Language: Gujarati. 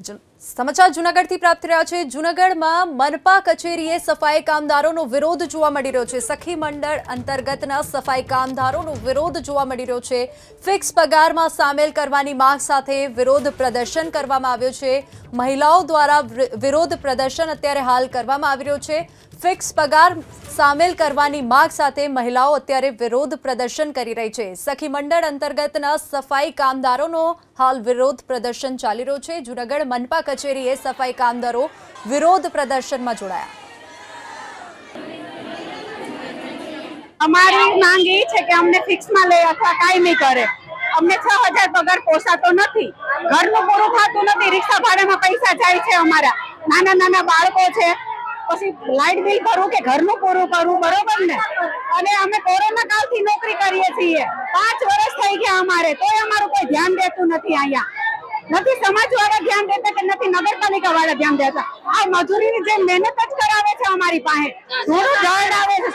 સમાચાર જુનાગઢથી પ્રાપ્ત થયા છે. જુનાગઢમાં મનપા કચેરીએ સફાઈ કામદારોનો વિરોધ જોવા મળી રહ્યો છે. સખી મંડળ અંતર્ગતના સફાઈ કામદારોનો વિરોધ જોવા મળી રહ્યો છે. ફિક્સ પગારમાં સામેલ કરવાની માંગ સાથે વિરોધ પ્રદર્શન કરવામાં આવ્યો છે. મહિલાઓ દ્વારા વિરોધ પ્રદર્શન અત્યારે હાલ કરવામાં આવી રહ્યો છે. ફિક્સ પગાર સામેલ કરવાની માંગ સાથે મહિલાઓ અત્યારે વિરોધ પ્રદર્શન કરી રહી છે. સખી મંડળ અંતર્ગતના સફાઈ કામદારોનો હાલ વિરોધ પ્રદર્શન ચાલી રહ્યો છે. જુનાગઢ મનપા કચેરીએ સફાઈ કામદારો વિરોધ પ્રદર્શનમાં જોડાયા. અમારી માંગ એ છે કે અમને ફિક્સમાં લે અથવા નહીં કરે. અમને છ હજાર પગાર પોસાતો નથી. ઘરનું પૂરું થતું નથી. રિક્ષા ભાડામાં પૈસા જાય છે અમારા. નાના નાના બાળકો છે. પછી લાઇટ બિલ ભરવું કે ઘરનું પૂરું કરવું બરોબર ને? અને અમે કોરોના કાલથી નોકરી કરીએ છીએ. પાંચ વર્ષ થઈ ગયા અમારે, તોય અમારું કોઈ ધ્યાન દેતું નથી અહીંયા. નથી સમાજ વાળા ધ્યાન દેતા કે નથી નગરપાલિકા વાળા ધ્યાન દેતા? આ મજૂરીની જે મહેનત જ કરાવે છે અમારી પાસે. થોડું જળ આવે છે.